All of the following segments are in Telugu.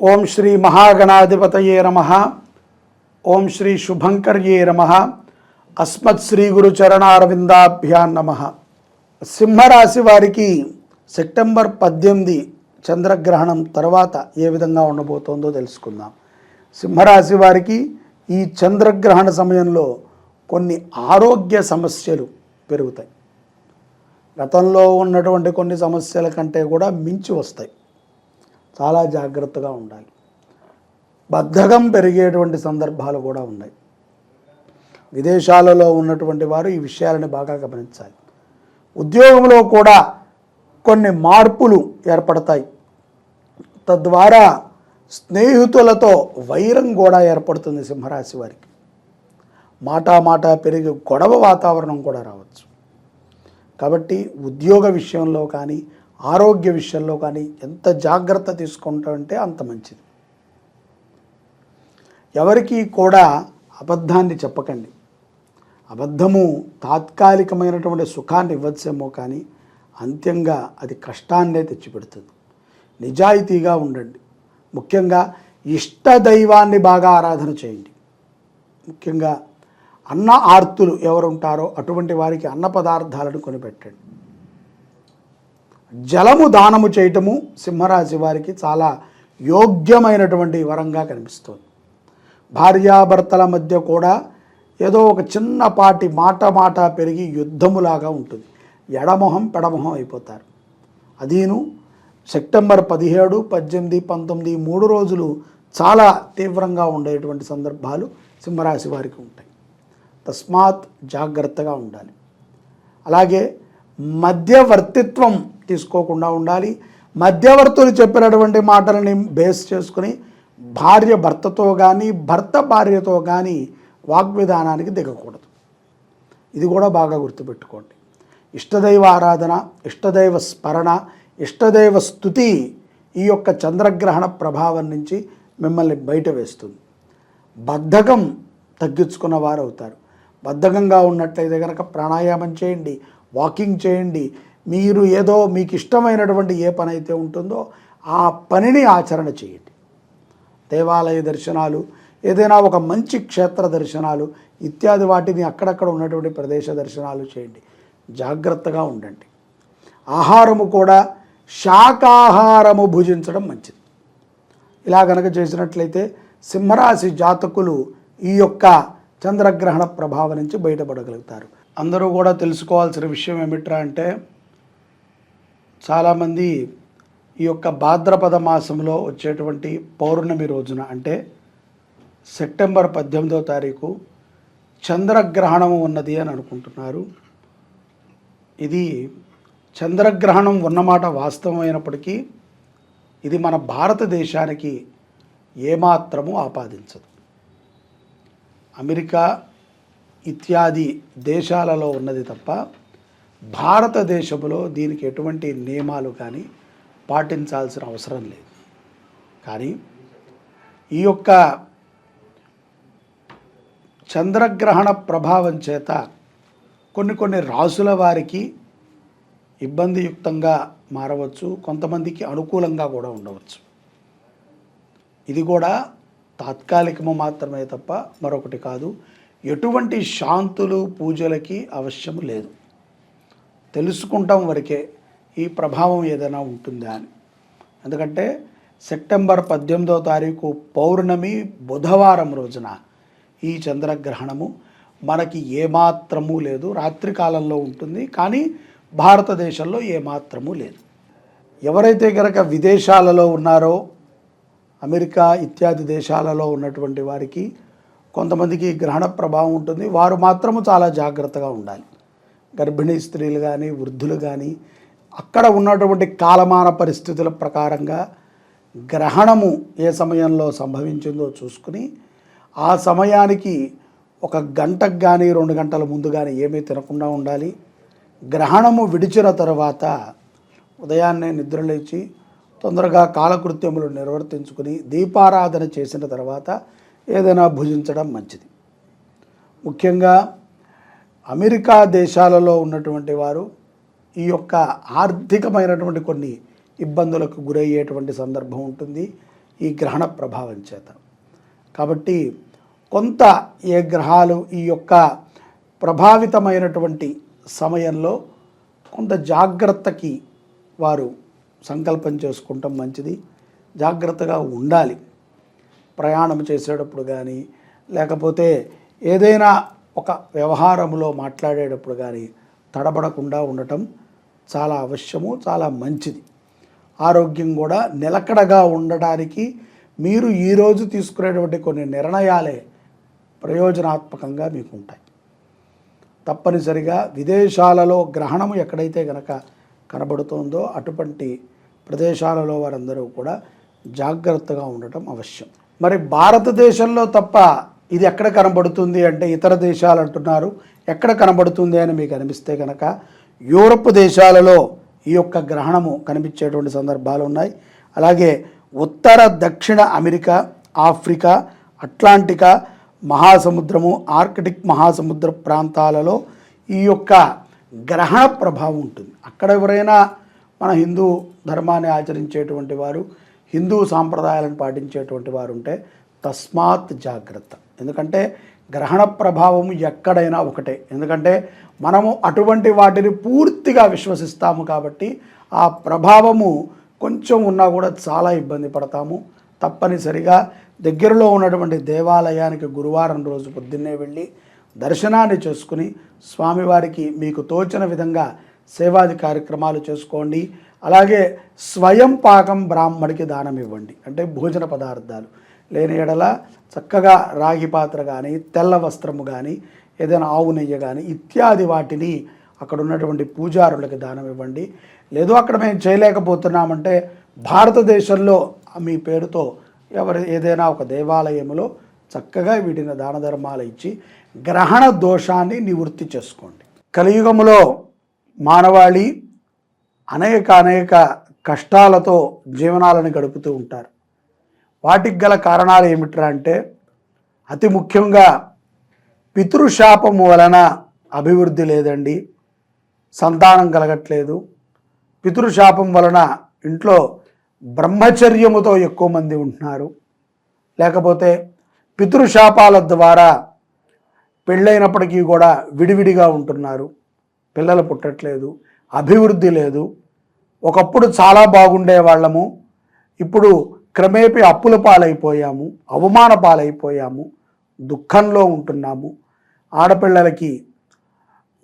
ఓం శ్రీ మహాగణాధిపతయే నమ. ఓం శ్రీ శుభంకర్యే నమ. అస్మత్ శ్రీ గురు చరణారవిందాభ్యాన్ నమ. సింహరాశి వారికి సెప్టెంబర్ పద్దెనిమిది చంద్రగ్రహణం తర్వాత ఏ విధంగా ఉండబోతోందో తెలుసుకుందాం. సింహరాశి వారికి ఈ చంద్రగ్రహణ సమయంలో కొన్ని ఆరోగ్య సమస్యలు పెరుగుతాయి. గతంలో ఉన్నటువంటి కొన్ని సమస్యల కంటే కూడా మించి వస్తాయి. చాలా జాగ్రత్తగా ఉండాలి. బద్ధకం పెరిగేటువంటి సందర్భాలు కూడా ఉన్నాయి. విదేశాలలో ఉన్నటువంటి వారు ఈ విషయాలని బాగా గమనించాలి. ఉద్యోగంలో కూడా కొన్ని మార్పులు ఏర్పడతాయి. తద్వారా స్నేహితులతో వైరం కూడా ఏర్పడుతుంది సింహరాశి వారికి. మాటా మాట పెరిగి గొడవ వాతావరణం కూడా రావచ్చు. కాబట్టి ఉద్యోగ విషయంలో కానీ ఆరోగ్య విషయంలో కానీ ఎంత జాగ్రత్త తీసుకుంటామంటే అంత మంచిది. ఎవరికి కూడా అబద్ధాన్ని చెప్పకండి. అబద్ధము తాత్కాలికమైనటువంటి సుఖాన్ని ఇవ్వచ్చేమో కానీ అంత్యంగా అది కష్టాన్నే తెచ్చిపెడుతుంది. నిజాయితీగా ఉండండి. ముఖ్యంగా ఇష్ట దైవాన్ని బాగా ఆరాధన చేయండి. ముఖ్యంగా అన్న ఆర్తులు ఎవరు ఉంటారో అటువంటి వారికి అన్న పదార్థాలను కొనిపెట్టండి. జలము దానము చేయటము సింహరాశి వారికి చాలా యోగ్యమైనటువంటి వరంగా కనిపిస్తుంది. భార్యాభర్తల మధ్య కూడా ఏదో ఒక చిన్నపాటి మాట మాట పెరిగి యుద్ధములాగా ఉంటుంది. ఎడమొహం పెడమొహం అయిపోతారు. అదీను సెప్టెంబర్ పదిహేడు పద్దెనిమిది పంతొమ్మిది మూడు రోజులు చాలా తీవ్రంగా ఉండేటువంటి సందర్భాలు సింహరాశి వారికి ఉంటాయి. తస్మాత్ జాగ్రత్తగా ఉండాలి. అలాగే మధ్యవర్తిత్వం తీసుకోకుండా ఉండాలి. మధ్యవర్తులు చెప్పినటువంటి మాటలని బేస్ చేసుకుని భార్య భర్తతో కానీ భర్త భార్యతో కానీ వాగ్విధానానికి దిగకూడదు. ఇది కూడా బాగా గుర్తుపెట్టుకోండి. ఇష్టదైవ ఆరాధన ఇష్టదైవ స్మరణ ఇష్టదైవ స్థుతి ఈ యొక్క చంద్రగ్రహణ ప్రభావం నుంచి మిమ్మల్ని బయట వేస్తుంది. బద్ధకం తగ్గించుకున్న వారు అవుతారు బద్ధకంగా ఉన్నట్లయితే కనుక ప్రాణాయామం చేయండి వాకింగ్ చేయండి మీరు ఏదో మీకు ఇష్టమైనటువంటి ఏ పని అయితే ఉంటుందో ఆ పనిని ఆచరణ చేయండి. దేవాలయ దర్శనాలు ఏదైనా ఒక మంచి క్షేత్ర దర్శనాలు ఇత్యాది వాటిని అక్కడక్కడ ఉన్నటువంటి ప్రదేశ దర్శనాలు చేయండి. జాగ్రత్తగా ఉండండి. ఆహారము కూడా శాకాహారము భుజించడం మంచిది. ఇలా గనక చేసినట్లయితే సింహరాశి జాతకులు ఈ యొక్క చంద్రగ్రహణ ప్రభావం నుంచి బయటపడగలుగుతారు. అందరూ కూడా తెలుసుకోవాల్సిన విషయం ఏమిట్రా అంటే చాలామంది ఈ యొక్క భాద్రపద మాసంలో వచ్చేటువంటి పౌర్ణమి రోజున అంటే సెప్టెంబర్ పద్దెనిమిదో తారీఖు చంద్రగ్రహణం ఉన్నది అని అనుకుంటున్నారు. ఇది చంద్రగ్రహణం ఉన్నమాట వాస్తవమైనప్పటికీ ఇది మన భారతదేశానికి ఏమాత్రము ఆపాదించదు. అమెరికా ఇత్యాది దేశాలలో ఉన్నది తప్ప భారతదేశంలో దీనికి ఎటువంటి నియమాలు కానీ పాటించాల్సిన అవసరం లేదు. కానీ ఈ యొక్క చంద్రగ్రహణ ప్రభావం చేత కొన్ని కొన్ని రాసుల వారికి ఇబ్బందియుక్తంగా మారవచ్చు కొంతమందికి అనుకూలంగా కూడా ఉండవచ్చు. ఇది కూడా తాత్కాలికము మాత్రమే తప్ప మరొకటి కాదు. ఎటువంటి శాంతులు పూజలకి అవశ్యం లేదు. తెలుసుకుంటాం వరకే ఈ ప్రభావం ఏదైనా ఉంటుందా అని. ఎందుకంటే సెప్టెంబర్ పద్దెనిమిదవ తారీఖు పౌర్ణమి బుధవారం రోజున ఈ చంద్రగ్రహణము మనకి ఏమాత్రము లేదు. రాత్రి కాలంలో ఉంటుంది కానీ భారతదేశంలో ఏమాత్రము లేదు. ఎవరైతే కనుక విదేశాలలో ఉన్నారో అమెరికా ఇత్యాది దేశాలలో ఉన్నటువంటి వారికి కొంతమందికి గ్రహణ ప్రభావం ఉంటుంది. వారు మాత్రము చాలా జాగ్రత్తగా ఉండాలి. గర్భిణీ స్త్రీలు కానీ వృద్ధులు కానీ అక్కడ ఉన్నటువంటి కాలమాన పరిస్థితుల ప్రకారంగా గ్రహణము ఏ సమయంలో సంభవించిందో చూసుకుని ఆ సమయానికి ఒక గంటకు కానీ రెండు గంటల ముందు కానీ ఏమీ తినకుండా ఉండాలి. గ్రహణము విడిచిన తర్వాత ఉదయాన్నే నిద్రలేచి తొందరగా కాలకృత్యములు నిర్వర్తించుకుని దీపారాధన చేసిన తర్వాత ఏదైనా భుజించడం మంచిది. ముఖ్యంగా అమెరికా దేశాలలో ఉన్నటువంటి వారు ఈ యొక్క ఆర్థికమైనటువంటి కొన్ని ఇబ్బందులకు గురయ్యేటువంటి సందర్భం ఉంటుంది ఈ గ్రహణ ప్రభావం చేత. కాబట్టి కొంత ఏ గ్రహాలు ఈ యొక్క ప్రభావితమైనటువంటి సమయంలో కొంత జాగ్రత్తకి వారు సంకల్పం చేసుకుంటాం మంచిది. జాగ్రత్తగా ఉండాలి. ప్రయాణం చేసేటప్పుడు కానీ లేకపోతే ఏదైనా ఒక వ్యవహారములో మాట్లాడేటప్పుడు కానీ తడబడకుండా ఉండటం చాలా అవశ్యము చాలా మంచిది. ఆరోగ్యం కూడా నిలకడగా ఉండడానికి మీరు ఈరోజు తీసుకునేటువంటి కొన్ని నిర్ణయాలే ప్రయోజనాత్మకంగా మీకు ఉంటాయి తప్పనిసరిగా విదేశాలలో గ్రహణము ఎక్కడైతే గనక కనబడుతోందో అటువంటి ప్రదేశాలలో వారందరూ కూడా జాగ్రత్తగా ఉండటం అవశ్యం. మరి భారతదేశంలో తప్ప ఇది ఎక్కడ కనబడుతుంది అంటే ఇతర దేశాలు అంటున్నారు. ఎక్కడ కనబడుతుంది అని మీకు అనిపిస్తే కనుక యూరప్ దేశాలలో ఈ యొక్క గ్రహణము కనిపించేటువంటి సందర్భాలు ఉన్నాయి. అలాగే ఉత్తర దక్షిణ అమెరికా ఆఫ్రికా అట్లాంటికా మహాసముద్రము ఆర్కిటిక్ మహాసముద్ర ప్రాంతాలలో ఈ యొక్క గ్రహణ ప్రభావం ఉంటుంది. అక్కడ ఎవరైనా మన హిందూ ధర్మాన్ని ఆచరించేటువంటి వారు హిందూ సాంప్రదాయాలను పాటించేటువంటి వారు ఉంటే తస్మాత్ జాగ్రత్త. ఎందుకంటే గ్రహణ ప్రభావం ఎక్కడైనా ఒకటే. ఎందుకంటే మనము అటువంటి వాటిని పూర్తిగా విశ్వసిస్తాము కాబట్టి ఆ ప్రభావము కొంచెం ఉన్నా కూడా చాలా ఇబ్బంది పడతాము. తప్పనిసరిగా దగ్గరలో ఉన్నటువంటి దేవాలయానికి గురువారం రోజు పొద్దున్నే వెళ్ళి దర్శనాన్ని చేసుకుని స్వామివారికి మీకు తోచిన విధంగా సేవాది కార్యక్రమాలు చేసుకోండి. అలాగే స్వయం పాకం బ్రాహ్మడికి దానం ఇవ్వండి. అంటే భోజన పదార్థాలు. లేని ఎడల చక్కగా రాగి పాత్ర కానీ తెల్ల వస్త్రము కానీ ఏదైనా ఆవు నెయ్యి కానీ ఇత్యాది వాటిని అక్కడ ఉన్నటువంటి పూజారులకు దానం ఇవ్వండి. లేదు అక్కడ మేము చేయలేకపోతున్నామంటే భారతదేశంలో మీ పేరుతో ఎవరు ఏదైనా ఒక దేవాలయంలో చక్కగా వీటిని దాన ధర్మాలు ఇచ్చి గ్రహణ దోషాన్ని నివృత్తి చేసుకోండి. కలియుగములో మానవాళి అనేక అనేక కష్టాలతో జీవనాలను గడుపుతూ ఉంటారు. వాటికి గల కారణాలు ఏమిట్రా అంటే అతి ముఖ్యంగా పితృశాపము వలన అభివృద్ధి లేదండి సంతానం కలగట్లేదు. పితృశాపం వలన ఇంట్లో బ్రహ్మచర్యముతో ఎక్కువ మంది ఉంటున్నారు. లేకపోతే పితృశాపాల ద్వారా పెళ్ళైనప్పటికీ కూడా విడివిడిగా ఉంటున్నారు. పిల్లలు పుట్టట్లేదు అభివృద్ధి లేదు. ఒకప్పుడు చాలా బాగుండే వాళ్ళము ఇప్పుడు క్రమేపీ అప్పుల పాలైపోయాము అవమాన పాలైపోయాము దుఃఖంలో ఉంటున్నాము. ఆడపిల్లలకి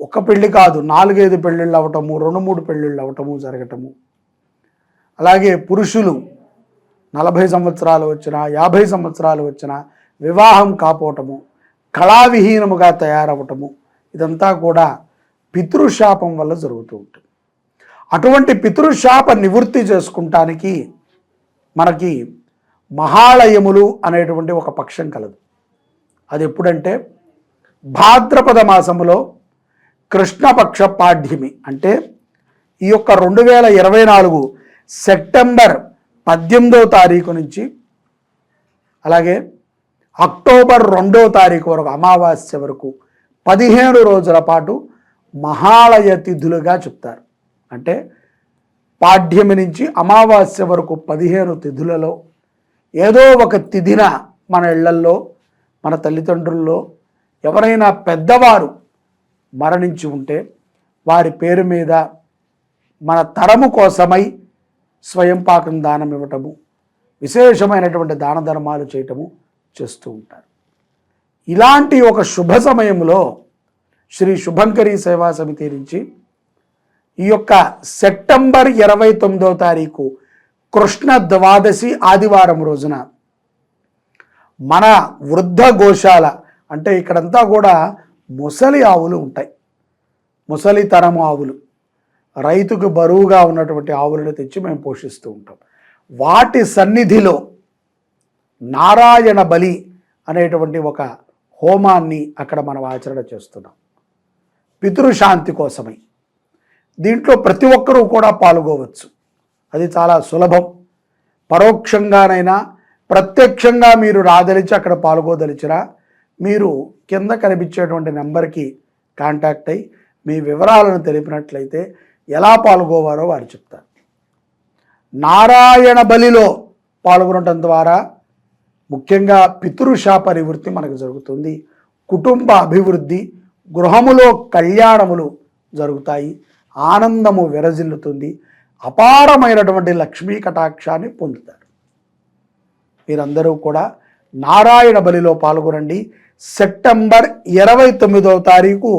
ఒక పెళ్ళి కాదు నాలుగైదు పెళ్ళిళ్ళు అవటము రెండు మూడు పెళ్ళిళ్ళు అవటము జరగటము. అలాగే పురుషులు నలభై సంవత్సరాలు వచ్చిన యాభై సంవత్సరాలు వచ్చిన వివాహం కాపోవటము కళావిహీనముగా తయారవటము ఇదంతా కూడా పితృశాపం వల్ల జరుగుతూ ఉంటుంది. అటువంటి పితృశాప నివృత్తి చేసుకుంటానికి మనకి మహాలయములు అనేటువంటి ఒక పక్షం కలదు. అది ఎప్పుడంటే భాద్రపద మాసములో కృష్ణపక్ష పాఠ్యమి అంటే ఈ యొక్క రెండు వేల ఇరవై నాలుగు సెప్టెంబర్ పద్దెనిమిదో తారీఖు నుంచి అలాగే అక్టోబర్ రెండో తారీఖు వరకు అమావాస్య వరకు పదిహేను రోజుల పాటు మహాలయ తిథులుగా చెప్తారు. అంటే పాడ్యమి నుంచి అమావాస్య వరకు పదిహేను తిథులలో ఏదో ఒక తిథిన మన ఇళ్ళల్లో మన తల్లిదండ్రుల్లో ఎవరైనా పెద్దవారు మరణించి ఉంటే వారి పేరు మీద మన తరము కోసమై స్వయం పాకం దానం ఇవ్వటము విశేషమైనటువంటి దాన ధర్మాలు చేయటము చేస్తూ ఉంటారు. ఇలాంటి ఒక శుభ సమయంలో శ్రీ శుభంకరి సేవా సమితి నుంచి ఈ యొక్క సెప్టెంబర్ ఇరవై తొమ్మిదో తారీఖు కృష్ణ ద్వాదశి ఆదివారం రోజున మన వృద్ధ గోశాల అంటే ఇక్కడంతా కూడా ముసలి ఆవులు ఉంటాయి. ముసలి తరము ఆవులు. రైతుకు బరువుగా ఉన్నటువంటి ఆవులను తెచ్చి మేము పోషిస్తూ ఉంటాం. వాటి సన్నిధిలో నారాయణ బలి అనేటువంటి ఒక హోమాన్ని అక్కడ మనం ఆచరణ చేస్తున్నాం. పితృశాంతి కోసమై. దీంట్లో ప్రతి ఒక్కరూ కూడా పాల్గొవచ్చు. అది చాలా సులభం. పరోక్షంగానైనా ప్రత్యక్షంగా మీరు రాదలిచి అక్కడ పాల్గొదలిచినా మీరు కింద కనిపించేటువంటి నెంబర్కి కాంటాక్ట్ అయి మీ వివరాలను తెలిపినట్లయితే ఎలా పాల్గొవారో వారు చెప్తారు. నారాయణ బలిలో పాల్గొనటం ద్వారా ముఖ్యంగా పితృశాప నివృత్తి మనకు జరుగుతుంది. కుటుంబ అభివృద్ధి గృహములో కళ్యాణములు జరుగుతాయి. ఆనందము విరజిల్లుతుంది. అపారమైనటువంటి లక్ష్మీ కటాక్షాన్ని పొందుతారు. మీరందరూ కూడా నారాయణ బలిలో పాల్గొనండి. సెప్టెంబర్ ఇరవై తొమ్మిదవ తారీఖు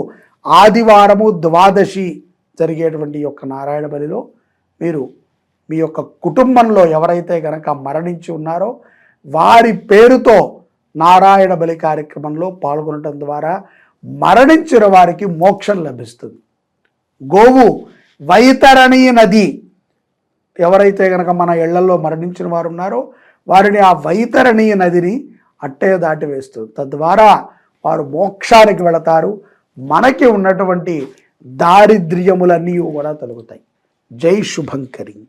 ఆదివారము ద్వాదశి జరిగేటువంటి యొక్క నారాయణ బలిలో మీరు మీ యొక్క కుటుంబంలో ఎవరైతే గనక మరణించి ఉన్నారో వారి పేరుతో నారాయణ బలి కార్యక్రమంలో పాల్గొనడం ద్వారా మరణించిన వారికి మోక్షం లభిస్తుంది. గోవు వైతరణి నది. ఎవరైతే గనక మన ఇళ్ళలో మరణించిన వారు ఉన్నారో వారిని ఆ వైతరణీయ నదిని అట్టే దాటి వేస్తుంది తద్వారా వారు మోక్షానికి వెళతారు. మనకి ఉన్నటువంటి దారిద్ర్యములన్నీ కూడా తొలగుతాయి. జై శుభంకరి.